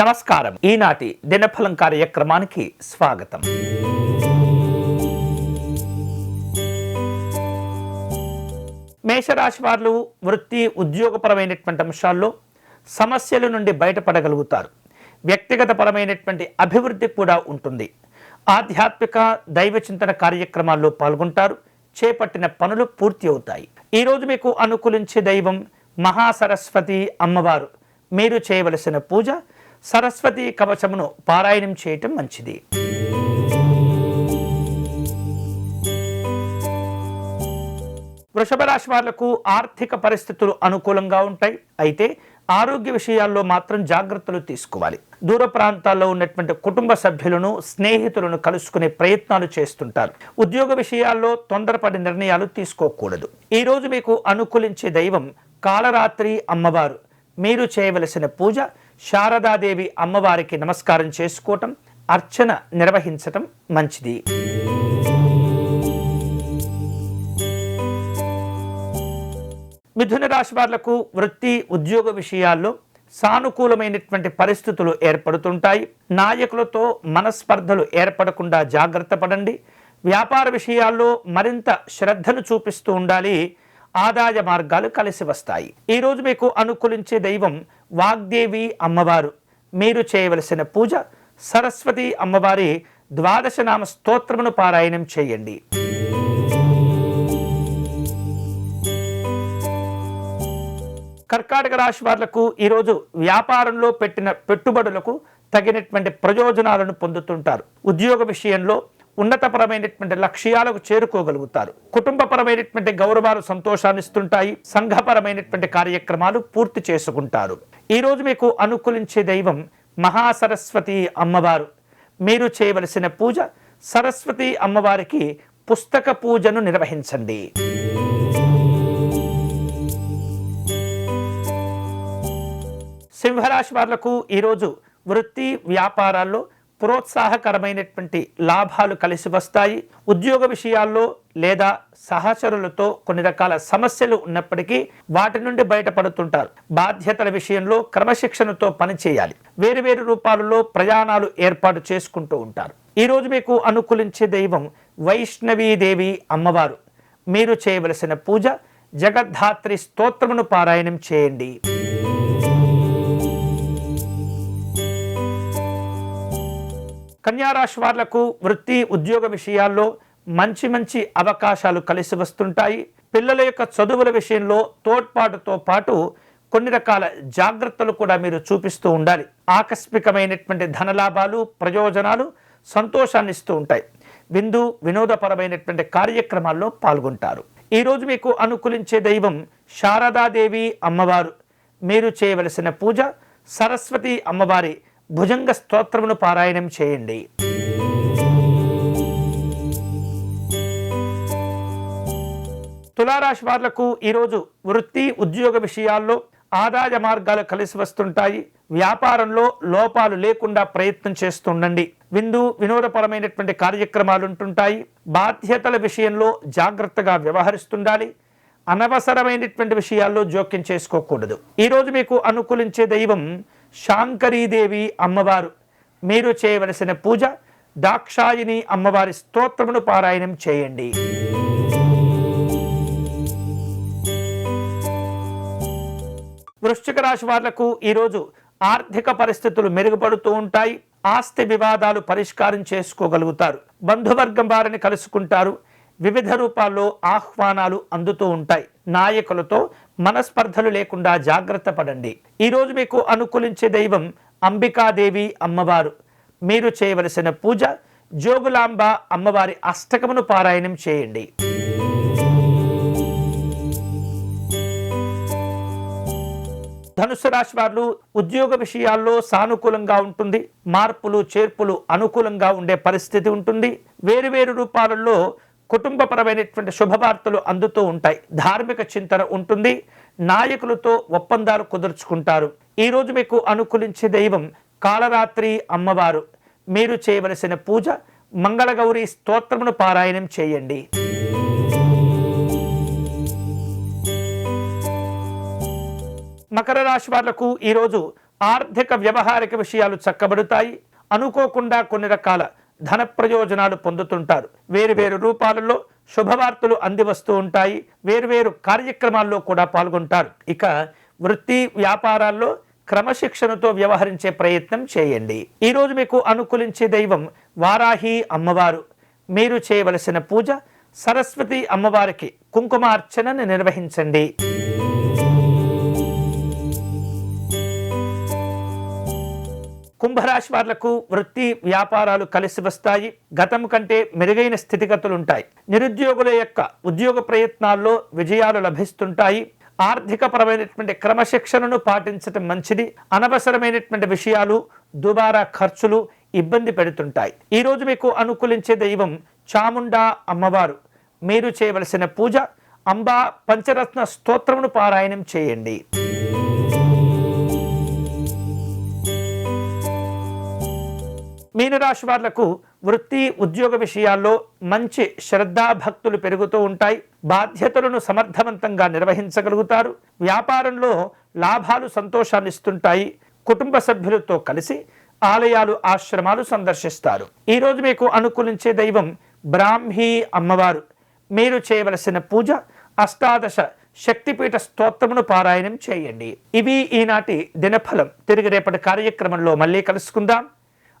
నమస్కారం. ఈనాటి దినఫలం కార్యక్రమానికి స్వాగతం. మేషరాశి వారు వృత్తి ఉద్యోగపరమైనటువంటి అంశాల్లో సమస్యల నుండి బయటపడగలుగుతారు. వ్యక్తిగతపరమైనటువంటి అభివృద్ధి కూడా ఉంటుంది. ఆధ్యాత్మిక దైవ చింతన కార్యక్రమాల్లో పాల్గొంటారు. చేపట్టిన పనులు పూర్తి అవుతాయి. ఈరోజు మీకు అనుకూలించే దైవం మహాసరస్వతి అమ్మవారు. మీరు చేయవలసిన పూజ సరస్వతి కవచమును పారాయణం చేయటం మంచిది. వృషభ రాశి వాళ్ళకు ఆర్థిక పరిస్థితులు అనుకూలంగా ఉంటాయి. అయితే ఆరోగ్య విషయాల్లో మాత్రం జాగ్రత్తలు తీసుకోవాలి. దూర ప్రాంతాల్లో ఉన్నటువంటి కుటుంబ సభ్యులను స్నేహితులను కలుసుకునే ప్రయత్నాలు చేస్తుంటారు. ఉద్యోగ విషయాల్లో తొందరపడి నిర్ణయాలు తీసుకోకూడదు. ఈరోజు మీకు అనుకూలించే దైవం కాలరాత్రి అమ్మవారు. మీరు చేయవలసిన పూజ శారదాదేవి అమ్మవారికి నమస్కారం చేసుకోవటం అర్చన నిర్వహించటం మంచిది. మిథున రాశి వాళ్ళకు వృత్తి ఉద్యోగ విషయాల్లో సానుకూలమైనటువంటి పరిస్థితులు ఏర్పడుతుంటాయి. నాయకులతో మనస్పర్ధలు ఏర్పడకుండా జాగ్రత్త పడండి. వ్యాపార విషయాల్లో మరింత శ్రద్ధను చూపిస్తూ ఉండాలి. ఆదాయ మార్గాలు కలిసి వస్తాయి. ఈరోజు మీకు అనుకూలించే దైవం వాగ్దేవి అమ్మవారు. మీరు చేయవలసిన పూజ సరస్వతి అమ్మవారి ద్వాదశ నామ స్తోత్రమును పారాయణం చేయండి. కర్కాటక రాశి వాళ్ళకు ఈరోజు వ్యాపారంలో పెట్టిన పెట్టుబడులకు తగినటువంటి ప్రయోజనాలను పొందుతుంటారు. ఉద్యోగ విషయంలో ఉన్నతపరమైనటువంటి లక్ష్యాలకు చేరుకోగలుగుతారు. కుటుంబపరమైనటువంటి గౌరవాలు సంతోషాన్ని ఇస్తుంటాయి సంఘపరమైనటువంటి కార్యక్రమాలు పూర్తి చేసుకుంటారు. ఈరోజు మీకు అనుకూలించే దైవం మహాసరస్వతి అమ్మవారు. మీరు చేయవలసిన పూజ సరస్వతి అమ్మవారికి పుస్తక పూజను నిర్వహించండి. సింహరాశి వారులకు ఈరోజు వృత్తి వ్యాపారాల్లో ప్రోత్సాహకరమైనటువంటి లాభాలు కలిసి వస్తాయి. ఉద్యోగ విషయాల్లో లేదా సహచరులతో కొన్ని రకాల సమస్యలు ఉన్నప్పటికీ వాటి నుండి బయటపడుతుంటారు. బాధ్యతల విషయంలో క్రమశిక్షణతో పనిచేయాలి వేరు వేరు రూపాలలో ప్రయాణాలు ఏర్పాటు చేసుకుంటూ ఉంటారు. ఈరోజు మీకు అనుకూలించే దైవం వైష్ణవీదేవి అమ్మవారు. మీరు చేయవలసిన పూజ జగద్ధాత్రి స్తోత్రమును పారాయణం చేయండి. కన్యారాశి వాళ్ళకు వృత్తి ఉద్యోగ విషయాల్లో మంచి మంచి అవకాశాలు కలిసి వస్తుంటాయి. పిల్లల యొక్క చదువుల విషయంలో తోడ్పాటుతో పాటు కొన్ని రకాల జాగ్రత్తలు కూడా మీరు చూపిస్తూ ఉండాలి. ఆకస్మికమైనటువంటి ధనలాభాలు ప్రయోజనాలు సంతోషాన్ని ఇస్తూ ఉంటాయి. విందు వినోదపరమైనటువంటి కార్యక్రమాల్లో పాల్గొంటారు. ఈరోజు మీకు అనుకూలించే దైవం శారదాదేవి అమ్మవారు. మీరు చేయవలసిన పూజ సరస్వతి అమ్మవారి భుజంగ స్తోత్రమును పారాయణం చేయండి. తులారాశి వాళ్ళకు ఈరోజు వృత్తి ఉద్యోగ విషయాల్లో ఆదాయ మార్గాలు కలిసి వస్తుంటాయి. వ్యాపారంలో లోపాలు లేకుండా ప్రయత్నం చేస్తుండండి. విందు వినోదపరమైనటువంటి కార్యక్రమాలు ఉంటుంటాయి. బాధ్యతల విషయంలో జాగ్రత్తగా వ్యవహరిస్తుండాలి. అనవసరమైనటువంటి విషయాల్లో జోక్యం చేసుకోకూడదు. ఈరోజు మీకు అనుకూలించే దైవం శాంకరీదేవి అమ్మవారు. మీరు చేయవలసిన పూజ దాక్షాయిని అమ్మవారి స్తోత్రమును పారాయణం చేయండి. వృశ్చిక రాశి వాళ్ళకు ఈరోజు ఆర్థిక పరిస్థితులు మెరుగుపడుతూ ఉంటాయి. ఆస్తి వివాదాలు పరిష్కారం చేసుకోగలుగుతారు. బంధువర్గం వారిని కలుసుకుంటారు. వివిధ రూపాల్లో ఆహ్వానాలు అందుతూ ఉంటాయి. నాయకులతో మనస్పర్ధలు లేకుండా జాగ్రత్త పడండి. ఈరోజు మీకు అనుకూలించే దైవం అంబికాదేవి అమ్మవారు. మీరు చేయవలసిన పూజ జోగులాంబ అమ్మవారి అష్టకమును పారాయణం చేయండి. ధనుసు రాశి వారు ఉద్యోగ విషయాల్లో సానుకూలంగా ఉంటుంది. మార్పులు చేర్పులు అనుకూలంగా ఉండే పరిస్థితి ఉంటుంది. వేరు వేరు రూపాలలో కుటుంబపరమైనటువంటి శుభవార్తలు అందుతూ ఉంటాయి. ధార్మిక చింతన ఉంటుంది. నాయకులతో ఒప్పందాలు కుదుర్చుకుంటారు. ఈరోజు మీకు అనుకూలించే దైవం కాలరాత్రి అమ్మవారు. మీరు చేయవలసిన పూజ మంగళగౌరి స్తోత్రమును పారాయణం చేయండి. మకర రాశి వాళ్ళకు ఈరోజు ఆర్థిక వ్యవహారిక విషయాలు చక్కబడుతాయి. అనుకోకుండా కొన్ని రకాల ధన ప్రయోజనాలు పొందుతుంటారు. వేరు వేరు రూపాలలో శుభవార్తలు అంది వస్తూ ఉంటాయి వేరువేరు కార్యక్రమాల్లో కూడా పాల్గొంటారు. ఇక వృత్తి వ్యాపారాల్లో క్రమశిక్షణతో వ్యవహరించే ప్రయత్నం చేయండి. ఈరోజు మీకు అనుకూలించే దైవం వారాహి అమ్మవారు. మీరు చేయవలసిన పూజ సరస్వతి అమ్మవారికి కుంకుమార్చనను నిర్వహించండి. కుంభరాశి వాళ్ళకు వృత్తి వ్యాపారాలు కలిసి వస్తాయి. గతం కంటే మెరుగైన స్థితిగతులు ఉంటాయి నిరుద్యోగుల యొక్క ఉద్యోగ ప్రయత్నాల్లో విజయాలు లభిస్తుంటాయి. ఆర్థికపరమైనటువంటి క్రమశిక్షణను పాటించటం మంచిది. అనవసరమైనటువంటి విషయాలు దుబారా ఖర్చులు ఇబ్బంది పెడుతుంటాయి. ఈరోజు మీకు అనుకూలించే దైవం చాముండా అమ్మవారు. మీరు చేయవలసిన పూజ అంబా పంచరత్న స్తోత్రమును పారాయణం చేయండి. మీనరాశి వాళ్ళకు వృత్తి ఉద్యోగ విషయాల్లో మంచి శ్రద్ధాభక్తులు పెరుగుతూ ఉంటాయి. బాధ్యతలను సమర్థవంతంగా నిర్వహించగలుగుతారు. వ్యాపారంలో లాభాలు సంతోషాన్ని ఇస్తుంటాయి. కుటుంబ సభ్యులతో కలిసి ఆలయాలు ఆశ్రమాలు సందర్శిస్తారు. ఈరోజు మీకు అనుకూలించే దైవం బ్రాహ్మీ అమ్మవారు. మీరు చేయవలసిన పూజ అష్టాదశ శక్తిపీఠ స్తోత్రమును పారాయణం చేయండి. ఇవి ఈనాటి దినఫలం. తిరిగి రేపటి కార్యక్రమంలో మళ్ళీ కలుసుకుందాం.